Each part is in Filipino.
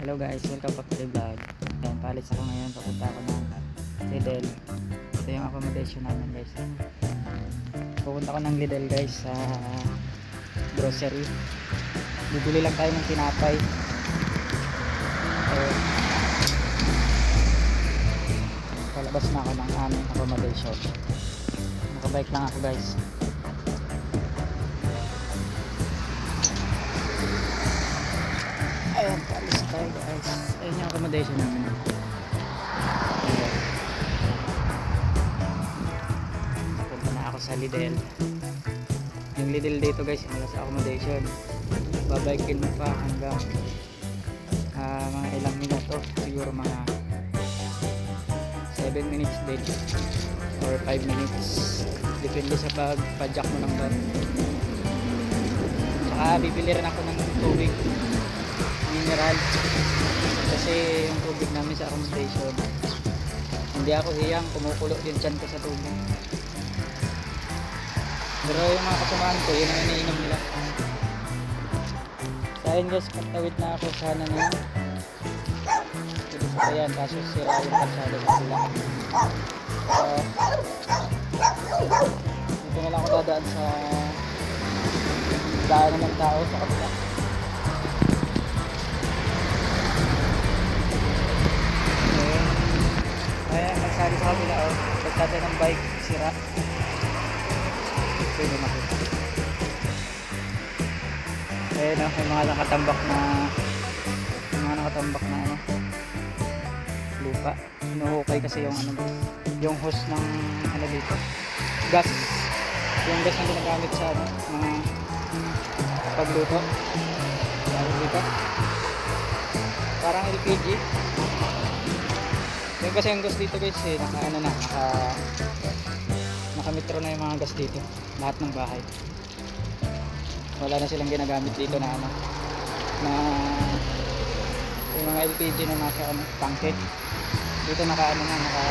Hello guys, welcome back to the vlog. Yan, palis ako ngayon. Papunta ako ng Lidl. Ito yung accommodation namin guys. Pupunta ako ng Lidl guys sa grocery. Bibili lang tayo ng tinapay. So, palabas na ako ng aming accommodation. Nakabike lang ako guys. Ayan yung accommodation namin. Punta na ako sa Lidl. Yung Lidl dito guys, yung sa accommodation. Babaykin mo pa hanggang ah, mga ilang minuto. Siguro mga 7 minutes din. Or 5 minutes. Depende sa pag-jack mo ng van. Saka bibili rin ako ng tubig mineral. Kasi yung tubig namin sa accommodation hindi ako hiyang kumukulo din dyan ko sa tubig. Pero yung mga kasamahan ko yun ang iniinom nila. Sa akin guys pagtawid na ako sana na dito sa kayan kaso sira yung kalsada sa sila so dito na lang ako dadaan sa daanan ng tao sa kapila Ayan, nagsari sa kabila oh. Pagkada ng bike, sira. Pwede makita. Ayan oh, may mga nakatambak na may mga nakatambak na ano lupa. Inuhukay kasi yung ano yung hose ng ano dito. Gas. Yung gas na ginagamit sa ano, mga pagluto. Dito. Parang LPG. Yung kasi yung gas dito guys eh, naka ano na, naka nakametro na yung mga gas dito. Lahat ng bahay. Wala na silang ginagamit dito na ano, na yung mga LPG na nasa ano, tangke. Dito naka ano na, naka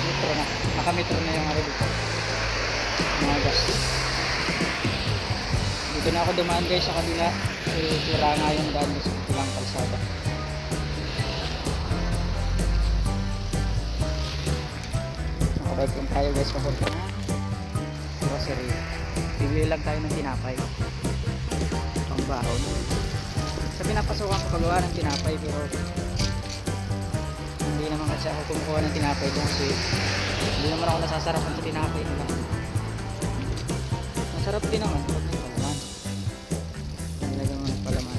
metro na. Nakametro na yung ano dito. Mga gas. Dito na ako dumaan guys sa kabila. Eh, sira nga yung daan sa Lang tayo guys papunta na grocery. Bibili lang tayo ng tinapay. Pang baon. Sa pinapasukan ko pagawa ng tinapay pero hindi naman kasi ako kumukuha ng tinapay doon kasi hindi naman ako nasasarapan sa tinapay nila. Masarap din naman pag may palaman. Nilagyan mo ng palaman.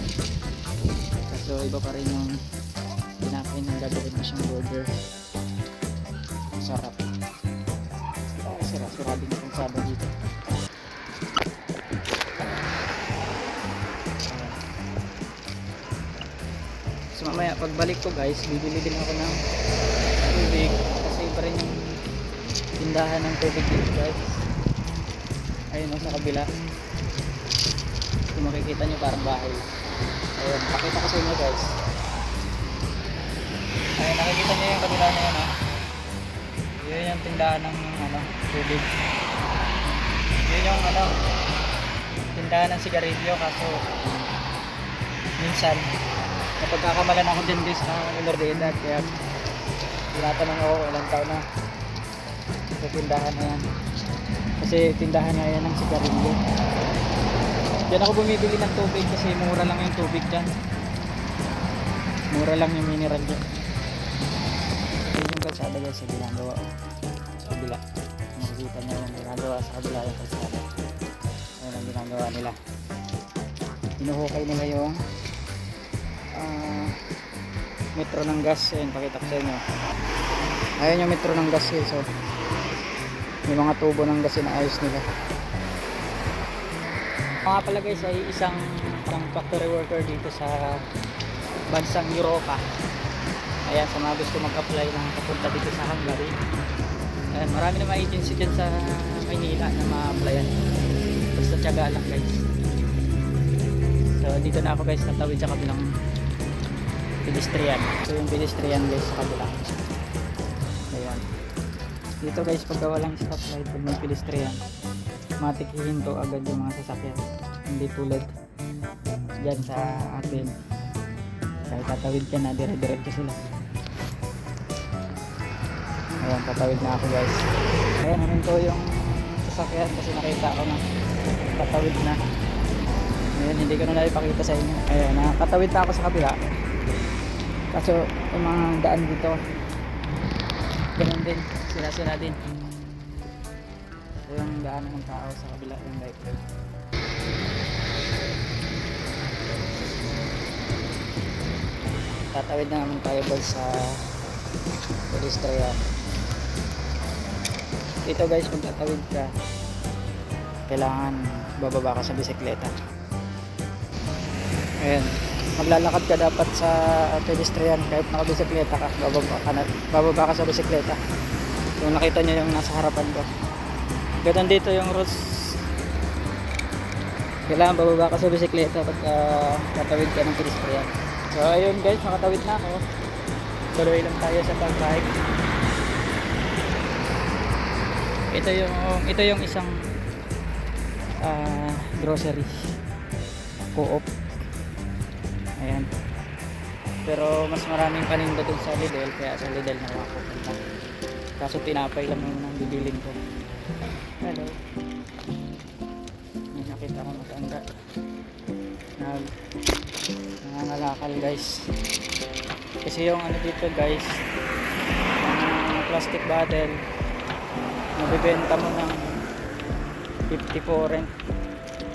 Kaso iba pa rin yung tinapay ng gagawin mo siyang burger. Sarap. Oh, sarap. Sarap din yung saba dito. So mamaya pagbalik ko guys, bibili din ako ng tubig kasi iba rin yung tindahan ng tubig dito guys. Ayun o sa kabila. Kung makikita nyo parang bahay. Ayun, pakita ko sa inyo guys. Ayun, nakikita nyo yung kabila na yun ha. Yun yung tindahan ng ano, tubig. Yun yung ano, tindahan ng sigarilyo kaso minsan napagkakamalan ako din guys na minor de edad kaya tinatanong ako ilang taon na. Sa tindahan na yan. Kasi tindahan na yan ng sigarilyo. Diyan ako bumibili ng tubig kasi mura lang yung tubig dyan mura lang yung mineral dyan yun yung kalsada guys sa ginagawa sa kabila makikita nyo yung ginagawa sa kabila yung kalsada. Ayun ang ginagawa nila. Inuhukay nila yung ah, metro ng gas. Ayun pakita ko sa inyo. Ayun yung metro ng gas guys oh. may mga tubo ng gas na ayos nila. Mga pala guys ay isang pang factory worker dito sa bansang Europa. Ayan, sa mga gusto mag-apply ng papunta dito sa Hungary. Ayan, marami na mga agency dyan sa Maynila na ma-applyan. Basta tiyaga lang guys. So, dito na ako guys, natawid sa kabilang pedestrian. So, yung pedestrian guys sa kabila. Ayan. Dito guys, pagka walang stoplight, pag may pedestrian, matik hihinto agad yung mga sasakyan. Hindi tulad dyan sa atin. Kahit tatawid ka na, dire-diretso sila. Ayan, tatawid na ako guys. Ayan, namin ko yung sasakyan kasi nakita ko na tatawid na. Ayan, hindi ko na naipakita sa inyo. Ayan, nakatawid na ako sa kabila. Kaso, yung mga daan dito, ganun din. Sila-sila din. Ito yung daan ng tao sa kabila yung bike lane. Tatawid na naman tayo sa pedestrian. Dito guys, pag tatawid ka, kailangan bababa ka sa bisikleta. Ayan. Maglalakad ka dapat sa pedestrian kahit nakabisikleta ka, bababa ka, na, bababa ka sa bisikleta. Kung nakita nyo yung nasa harapan ko. Ganun dito yung rules. Kailangan bababa ka sa bisikleta pag uh, tatawid ka ng pedestrian. So ayun guys, makatawid na ako. Tuloy lang tayo sa pag-bike. Ito yung ito yung isang ah, grocery co-op. Ayan. Pero mas maraming paninda dun sa Lidl kaya sa Lidl na ako pupunta. Kaso tinapay lang yung nang bibilin ko. Hello. May nakita ko matanda. Nag nangangalakal guys. Kasi yung ano dito guys, yung plastic bottle, nabibenta mo ng 50 foreign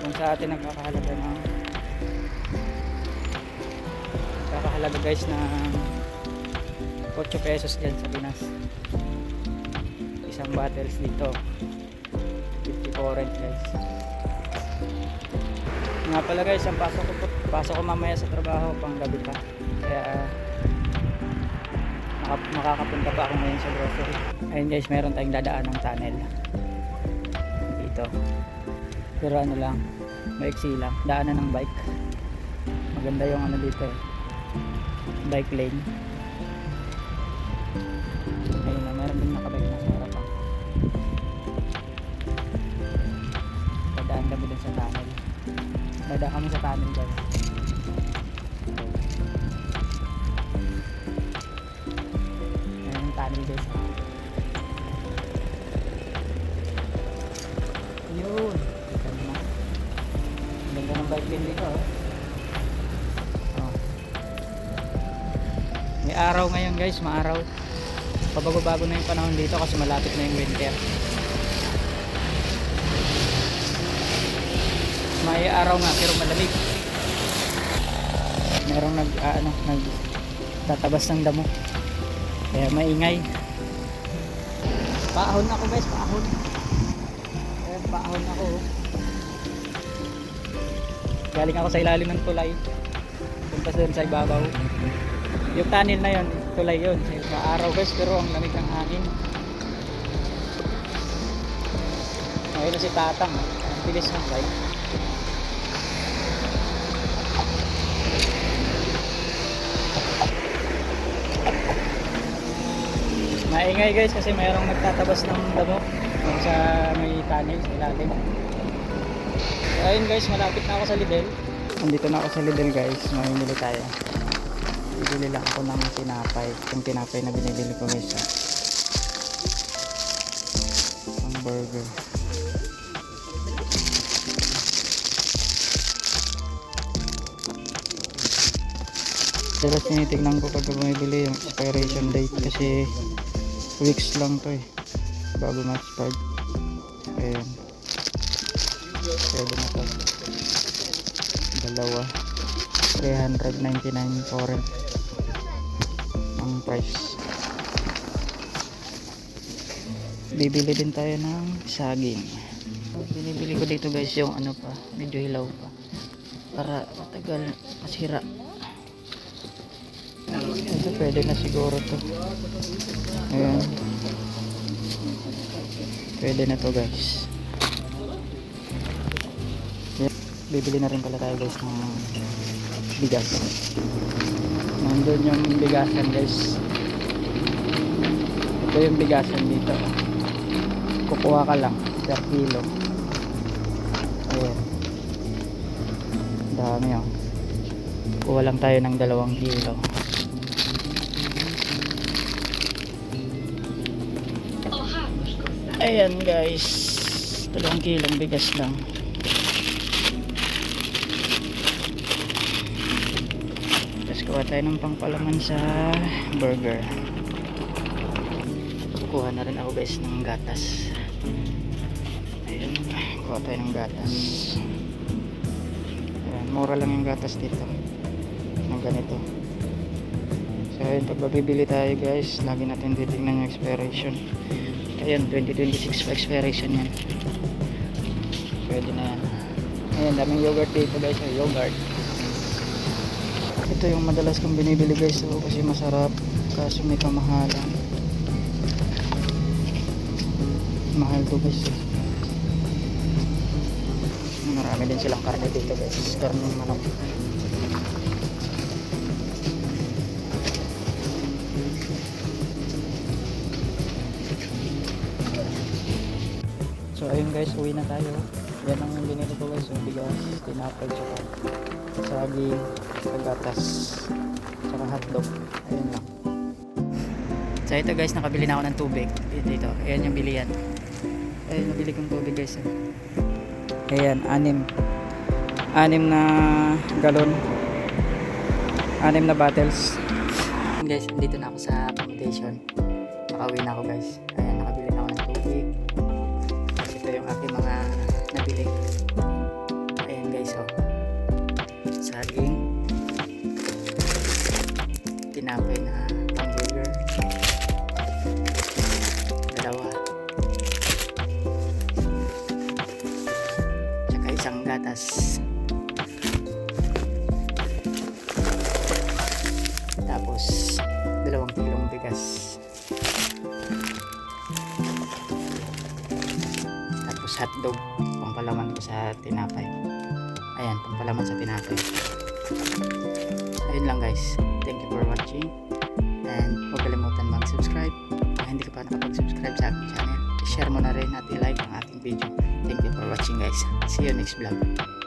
kung sa atin nagkakahalaga ng kakahalaga guys na 8 pesos dyan sa Pinas. Isang bottles dito. 50 foreign guys. Nga pala guys ang pasok ko pasok ko mamaya sa trabaho pang gabi pa. Kaya maka- makakapunta pa ako ngayon sa grocery ayun guys meron tayong dadaan ng tunnel. Dito. Pero ano lang maiksi lang. Daanan ng bike. Maganda yung ano dito eh. Bike lane. Ayun na meron din nakabike na sa harapan dadaan kami dun sa tunnel. Dadaan kami sa tunnel guys. Ayun yung tunnel guys yun Ang ganda ng bike lane dito oh. May araw ngayon guys, maaraw. Pabago-bago na yung panahon dito kasi malapit na yung winter. May araw nga pero malamig. Merong nag ah, ano, nag tatabas ng damo. Kaya maingay. Paahon ako guys, paahon. Ayan, paahon ako. Galing ako sa ilalim ng tulay. Punta doon sa ibabaw. Yung tunnel na yon, tulay yon. Sa araw guys, pero ang lamig ng hangin. Ayun na si Tatang. Ang bilis ng bike. Maingay guys kasi mayroong nagtatabas ng damo dun sa may tunnel sa ilalim. So, ayun guys, malapit na ako sa Lidl. Andito na ako sa Lidl guys, mamimili tayo. Bibili lang ako ng tinapay. Yung tinapay na binibili ko guys. ah. Ang burger. Dapat tinitignan ko pag bumibili yung expiration date kasi weeks lang to eh. Bago ma-expired. Ayan. Pwede na to. Dalawa. 399 foreign ang price. Bibili din tayo ng saging. Binibili ko dito guys yung ano pa, medyo hilaw pa. Para matagal masira. Ito pwede na siguro to. Ayan. Pwede na to guys. Bibili na rin pala tayo guys ng bigas. Nandun yung bigasan guys. Ito yung bigasan dito. Kukuha ka lang per kilo. Ayan. Dami oh. kuha lang tayo ng dalawang kilo ayan guys. Dalawang kilong bigas lang. Tapos kuha tayo ng pangpalaman sa burger. Kuha na rin ako guys ng gatas. Ayun kuha tayo ng gatas. Ayan mura lang yung gatas dito. Ng ganito. So ayun pag tayo guys lagi natin titignan yung expiration ayun 2026 pa expiration yan. Pwede na. Yan ayun daming yogurt dito guys. Ay yogurt. Ito yung madalas kong binibili guys. So, kasi masarap. Kaso may kamahalan mahal to guys. Marami din silang karne dito guys. Karne manok so ayun guys uwi na tayo. Yan ang binili ko guys yung bigas tinapay tsaka saging pagatas tsaka hotdog. Ayun lang. So ito guys nakabili na ako ng tubig. Dito ayan yung bilihan ayun nabili kong tubig guys. Ayan anim. Anim na galon. Anim na bottles. Guys dito na ako sa accommodation nakauwi na ako guys. Ayan gatas tapos dalawang kilong bigas. Tapos hotdog pampalaman ko sa tinapay. Ayan pampalaman sa tinapay. Ayun lang guys. Thank you for watching. And huwag kalimutan mag subscribe kung hindi ka pa nakapag-subscribe sa aking channel i-share mo na rin at i-like ang video. Thank you for watching guys. See you next vlog